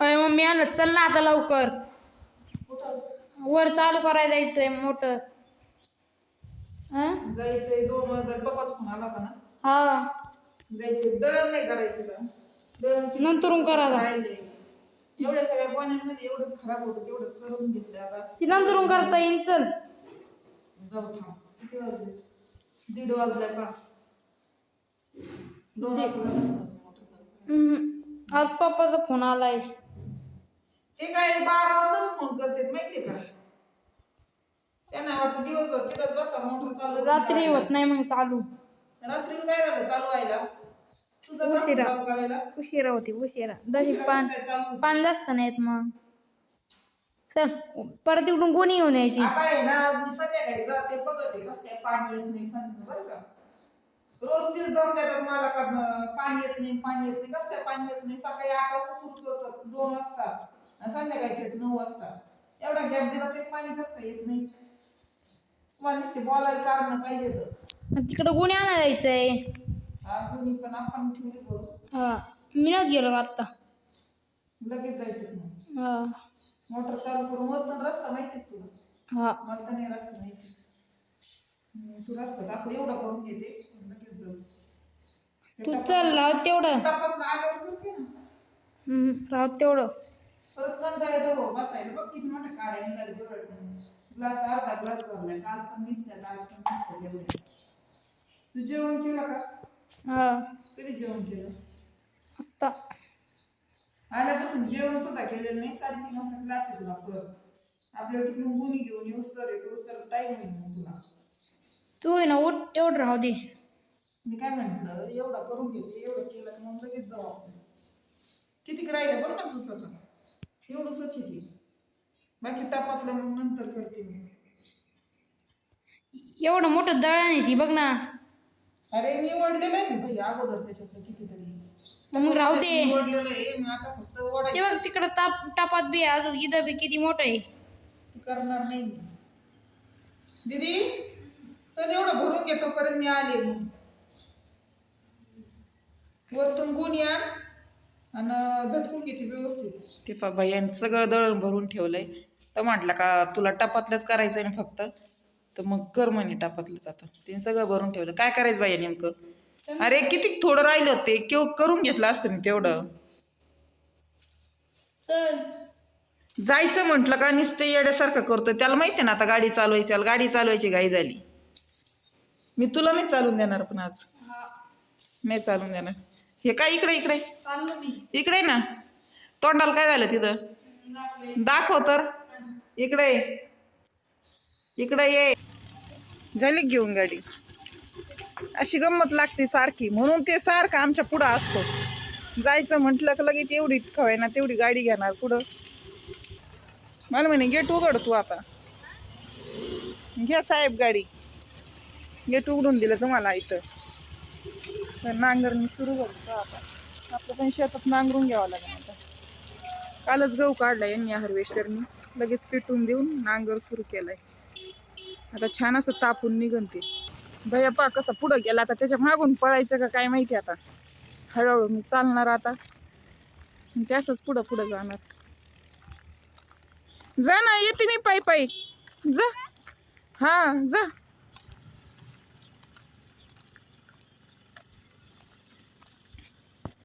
अय मम्मी आणलं. चल ना आता लवकर. वर चालू करायला जायचंय मोटर हं? जायचंय दोन वाजता पप्पाच फोन आला होता ना? हा. जायचंय. दळण नाही करायचं का? दळण किती नंतरून करा आता. राहिलंय. एवढ्या सगळ्या एवढंच खराब होतं तेवढंच करून घेतलं आता. ती नंतरून करता येईन चल. जाऊ थांब. किती वाजले? दीड वाजलाय का? दोन वाजता मोटर चालू. हम्म. आज पप्पाचा फोन आलाय. ते काय बारा वाजताच फोन करतात माहितीये का? त्यांना वाटतं दिवसभर तिथंच बसा मोटर चालू रात्री. होत नाही मग चालू. रात्री काय झालं? चालू व्हायला? तुझं कसं उशिरा. चालू करायला? उशिरा होती उशिरा. दशी पान काय चालू होतं? पान जास्त नाहीत मग. चल परत इकडून कोणी घेऊन यायची. आता आहे ना मी संध्याकाळी जाते बघत आहे कसं काय पाणी येत नाही बरं का. रोज तीच दम देतात मला का अं, पाणी येत नाही पाणी येत नाही. कसं काय पाणी येत नाही? सकाळी आठ वाजता सुरू करतो दोन वाजता. संध्याकाळी नऊ वाजता. एवढा गॅप दिला तरी पाणी कसं येत नाही. तुम्हाला नुसते बोलायला कारण पाहिजे तिकडं कोणी आणा जायचंय कोणी पण आपण ठेवली करू. हा मी नव्हत गेलो का आत्ता? लगेच जायचं हा. मोटर चालू करून वरतून रस्ता माहिती आहे तुला? हा. मला तर नाही रस्ता माहिती. हम्म, तू रस्ता दाखव एवढा करून घेते लगेच जाऊ. तू चल राहत तेवढं. टपातला आल्यावर करते ना. हम्म, राहत तेवढं. परत कंटाळा येतो बसायला बघ किती मोठ्या काड्या निघाले तेवढं ग्लास अर्धा ग्लास भरलाय काल पण दिसल्या आज पण दिसल्या तेवढे तू जेवण केलं का? हा. कधी जेवण केलं? आत्ता. आल्यापासून जेवण सुद्धा केलेलं नाही साडेतीन वाजता क्लास आहे तुला परत. आपल्याला तिकडून गुणी घेऊन येऊस तर येऊस तर टाईम होईल मग तुला. तू ना उठ तेवढं राहू दे. मी काय म्हंटल एवढा करून घेते एवढं केलं मग लगेच जाऊ आपण. किती राहिलं बघ ना तुझं? तर एवढंच आहे. बाकी टापातलं मग नंतर करते मी. एवढं मोठं दळण आहे ती बघ ना. अरे निवडलेलं आहे मी भाई अगोदर त्याच्यातलं कितीतरी. मग राहू दे. निवडलेलं आहे मग आता फक्त ते ओढायचं बघ तिकडं ताप टापात बी आहे, अजून इथं बी किती मोठं आहे. करणार नाही मी. दीदी चल एवढं भरून घे तोपर्यंत मी आले मग. वरतून गुण या. आणि झटकून घेते व्यवस्थित. ते पा यांनी सगळं दळण भरून ठेवलंय. तर म्हटलं का तुला टपातलंच करायचंय ना फक्त? तर मग कर म्हणे टपातलंच आता. तिने सगळं भरून ठेवलं. काय करायचं बाई नेमकं? अरे किती थोडं राहिलं ते केव करून घेतलं असतं मी तेवढं. चल. जायचं म्हटलं का नुसतं येड्यासारखं करतो त्याला माहिती ना आता गाडी चालवायची त्याला गाडी चालवायची घाई झाली. मी तुला नाही चालून देणार पण आज. नाही चालून देणार. हे काय इकडे इकडे? इकडे ना. तोंडाला काय झालं तिथं? दाखव तर. इकडे. इकडे ये. झाली घेऊन गाडी? अशी गंमत लागते सारखी. म्हणून ते सारखं आमच्या पुढं असतो. जायचं म्हटलं का लगेच एवढी खवाय ना तेवढी गाडी घेणार पुढं. मला म्हणे गेट उघड तू आता. घ्या साहेब गाडी. गेट उघडून दिलं तुम्हाला इथं. तर नांगरणी सुरू करतो आता? आपलं पण शेतात नांगरून घ्यावं लागेल आता. कालच गहू काढला यांनी हार्वेस्टरनी. लगेच पेटून देऊन नांगर सुरू केलाय. आता छान असं तापून निघन ते. भैया पा पुढं गेला आता त्याच्या मागून पळायचं का काय माहिती आता? हळूहळू मी चालणार आता. आणि पुढं पुढं जाणार. जा ना येते मी पायी पायी. जा. हा जा.